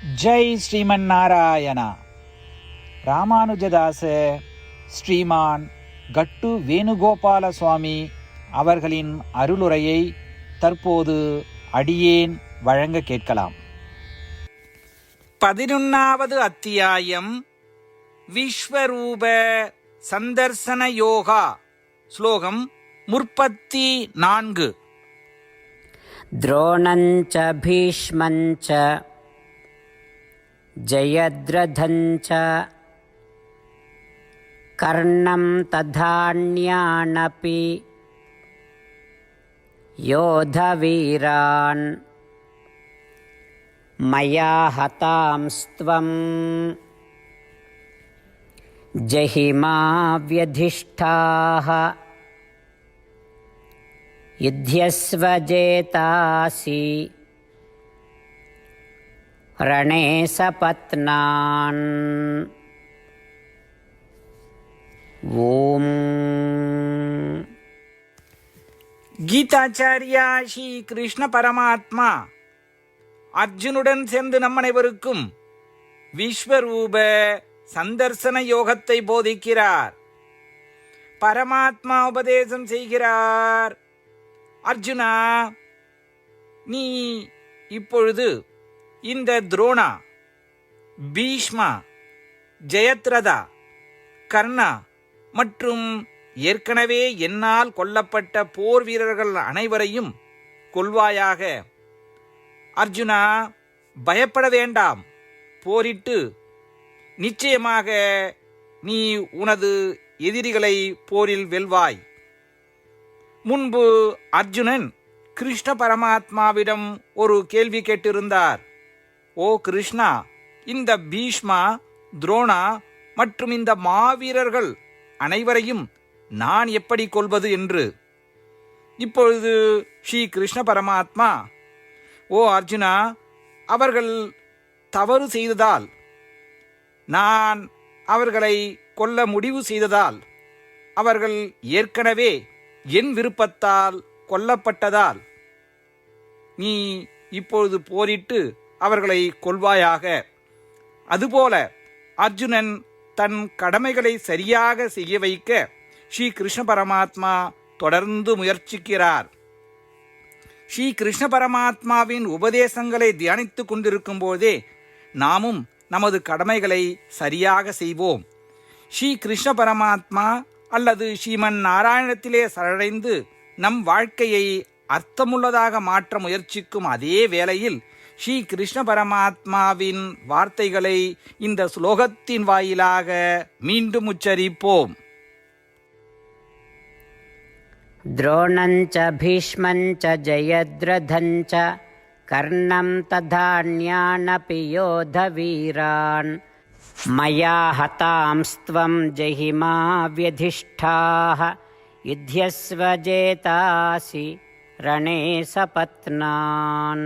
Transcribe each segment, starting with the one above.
ஜெய் ஸ்ரீமன் நாராயணா. ராமானுஜதாச ஸ்ரீமான் கட்டு வேணுகோபால சுவாமி அவர்களின் அருளுரையை தற்போது அடியேன் வழங்க கேட்கலாம். பதினொன்னாவது அத்தியாயம் விஸ்வரூப சந்தர்சன யோகா ஸ்லோகம் முற்பத்தி நான்கு. துரோணஞ்ச பீஷ்மஞ்ச जयद्रथञ्च कर्णं तधान्यानपि योधवीरान् मया हतांस्त्वं। जहिमा व्यधिष्ठाः युध्यस्वजेतासि रणे सपत्नान् ॐ கீதாச்சாரியா ஸ்ரீ கிருஷ்ண பரமாத்மா அர்ஜுனுடன் சேர்ந்து நம் அனைவருக்கும் விஸ்வரூப சந்தர்சன யோகத்தை போதிக்கிறார் பரமாத்மா உபதேசம் செய்கிறார் அர்ஜுனா நீ இப்பொழுது இந்த துரோணா பீஷ்மா ஜெயத்ரதா கர்ணா மற்றும் ஏற்கனவே என்னால் கொல்லப்பட்ட போர் வீரர்கள் அனைவரையும் கொள்வாயாக அர்ஜுனா பயப்பட வேண்டாம். போரிட்டு நிச்சயமாக நீ உனது எதிரிகளை போரில் வெல்வாய். முன்பு அர்ஜுனன் கிருஷ்ண பரமாத்மாவிடம் ஒரு கேள்வி கேட்டிருந்தார். ஓ கிருஷ்ணா இந்த பீஷ்மா துரோணா மற்றும் இந்த மாவீரர்கள் அனைவரையும் நான் எப்படி கொள்வது என்று? இப்பொழுது ஸ்ரீ கிருஷ்ண பரமாத்மா ஓ அர்ஜுனா அவர்கள் தவறு செய்ததால் நான் அவர்களை கொல்ல முடிவு செய்ததால் அவர்கள் ஏற்கனவே என் விருப்பத்தால் கொல்லப்பட்டதால் நீ இப்பொழுது போரிட்டு அவர்களை கொள்வாயாக அதுபோல அர்ஜுனன் தன் கடமைகளை சரியாக செய்ய வைக்க ஸ்ரீ கிருஷ்ண பரமாத்மா தொடர்ந்து முயற்சிக்கிறார். ஸ்ரீ கிருஷ்ண பரமாத்மாவின் உபதேசங்களை தியானித்து கொண்டிருக்கும் போதே நாமும் நமது கடமைகளை சரியாக செய்வோம். ஸ்ரீ கிருஷ்ண பரமாத்மா அல்லது ஸ்ரீமன் நாராயணத்திலே சரடைந்து நம் வாழ்க்கையை அர்த்தமுள்ளதாக மாற்ற முயற்சிக்கும் அதே வேளையில் ஸ்ரீ கிருஷ்ண பரமாத்மாவின் வார்த்தைகளை இந்த ஸ்லோகத்தின் வாயிலாக மீண்டும் உச்சரிப்போம் द्रोणं च भीष्मं च जयद्रथं च कर्णं तथान्यानपि योधवीरान् मया हतांस्त्वं जहिमा व्यधिष्ठाः युध्यस्व जेतासि रणे सपत्नान्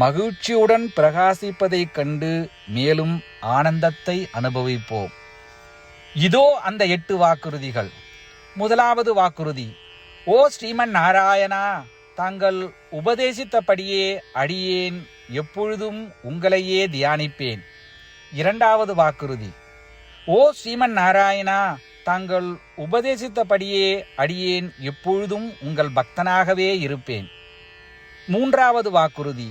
மகிழ்ச்சியுடன் பிரகாசிப்பதைக் கண்டு மேலும் ஆனந்தத்தை அனுபவிப்போம். இதோ அந்த எட்டு வாக்குறுதிகள். முதலாவது வாக்குறுதி ஓ ஸ்ரீமன் நாராயணா தாங்கள் உபதேசித்தபடியே அடியேன் எப்பொழுதும் உங்களையே தியானிப்பேன். இரண்டாவது வாக்குறுதி ஓ ஸ்ரீமன் நாராயணா தாங்கள் உபதேசித்தபடியே அடியேன் எப்பொழுதும் உங்கள் பக்தனாகவே இருப்பேன். மூன்றாவது வாக்குறுதி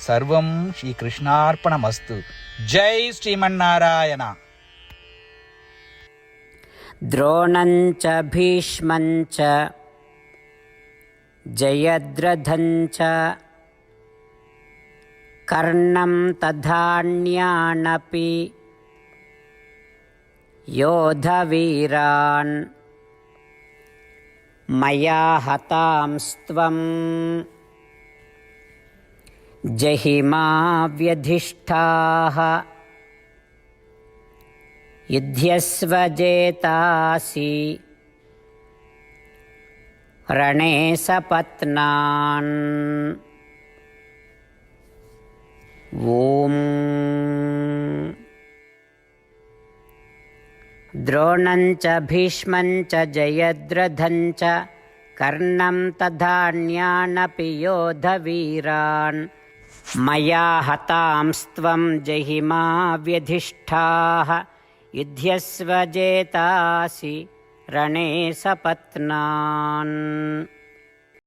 సర్వం శ్రీకృష్ణార్పణమస్తు. జై శ్రీమన్నారాయణ. ద్రోణం చ భీష్మం చ జయద్రథం కర్ణం తధాన్యానపి योधवीरान् मया हतांस्त्वम् जहिमाव्यधिष्ठाः। युध्यस्व जेतासि रणेसपत्नान् ॐ। द्रोणं च भीष्मं च जयद्रथं कर्णं तथान्यानपि योधवीरान् मया हतांस्त्वं जहिमा व्यधिष्ठाः युध्यस्व जेतासि रणे सपत्नान्